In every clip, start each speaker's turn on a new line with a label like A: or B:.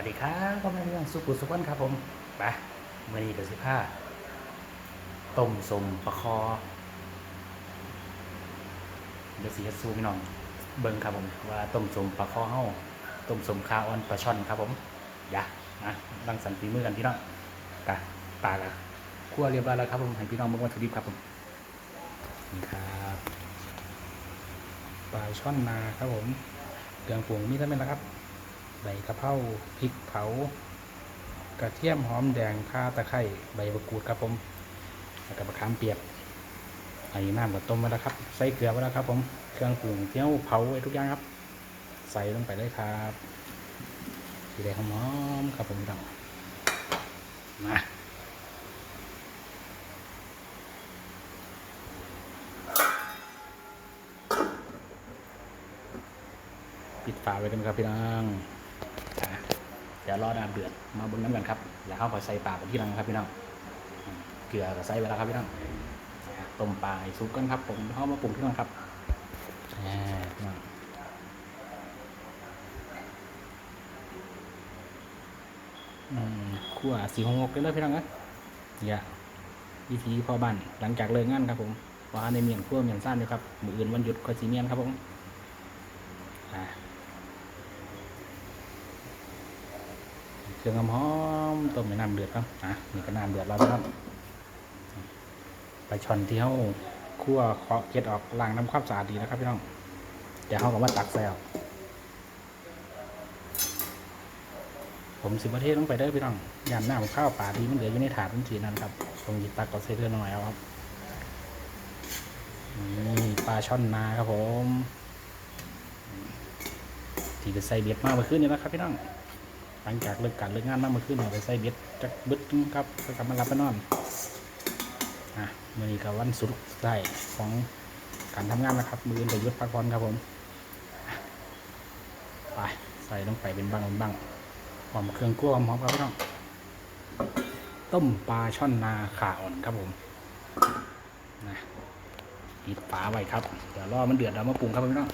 A: วัสดีครับก็มาเรื่องสุกุสุขวันครับผมไปมื่อนี้กับสิผ้าต้มสมปลาคอ เดี๋ยวสีซูพี่น้อง เบิ้งครับผม ว่าต้มสมปลาคอเฮาต้มสมคาออนปลาช่อนครับผมอย่านะรังสรรค์ฝีมือกันพี่น้องกะปลากะคั่วเรียบร้อยแล้วครับผมให้พี่น้องเบิ่งวัตถุดิบครับผมนี่ครับปลาช่อนนาครับผมเครื่องปรุงมีเท่านั้นนะครับ ใบกะเพราพริกเผากระเทียมหอมแดงข่าตะไคร้ใบมะกรูดครับผมแล้วก็มะขามเปียกอันนี้น้ำกับต้มไว้แล้วครับ ใส่เกลือไว้แล้วครับ ผมเครื่องปรุงเที่ยวเผาไว้ทุกอย่างครับ ใส่ลงไปเลยครับสีแดงหอมครับผมพี่น้องมาปิดฝาไว้กันครับพี่น้อง เดี๋ยวรอน้ำเดือดมาบนน้ำกันครับแล้วเขาก็ใส่ปลาไปที่รังครับพี่น้องเกลือก็ใส่ไปแล้วครับพี่น้องต้มปลาให้สุกกันครับ ผมเขามาปรุงที่รังครับขั่วสีหงกกันเลยพี่น้องนะเนี่ยวิธีพ่อบ้านหลังจากเลิกงานครับผมว่าในเมียนขั่วเมียนซ่านอยู่ครับมืออื่นวันหยุดก็สีเมียนครับผมอ่า เครื่องหอมๆต้มในน้ำเดือดครับอะนี่ก็น้ำเดือดแล้วนะครับไปลาช่อนที่เขาคั่วเคาะเกล็ดออกล้างน้ำความสะอาดดีนะครับพี่น้อง เดี๋ยวเขาก็มาตักใส่เอาผมสิบประเทศต้องไปเด้พี่น้องยานน้ำข้าวปลาที่มันเหลืออยู่ในถาดมันสีนั่นครับผมหยิบตักก็ใส่เรือหน่อยเอาครับนี่ปลาช่อนนาครับผมที่จะใส่เบ็ดมากมาขึ้นนี่นะครับพี่น้อง ลังจากเลิกการเลิกงานมาเมื่อคืนเราไปใส่เบ็ดจักบึดครับก็กลับมารับไปนอนอะมือนี้กับวันสุดท้ายของการทำงานนะครับ มือไปยุดพักผ่อนครับผมไปใส่ลงไปเป็นบ้างเป็นบ้างหอมเครื่องคั่วหอมครับพี่น้องต้มปลาช่อนนาขาอ่อนครับผมนะปิดฝาไว้ครับ เดี๋ยวรอมันเดือดเรามาปรุงครับพี่น้อง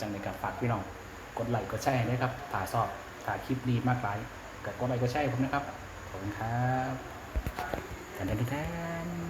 A: จังเลยกับฝากพี่น้อง กดไลค์กดแชร์ให้ด้วยครับถ่ายสอบ ถ่ายคลิปดีมากหลายกับก็ไลค์ก็ใช่ผมนะครับ ขอบคุณครับกันแทน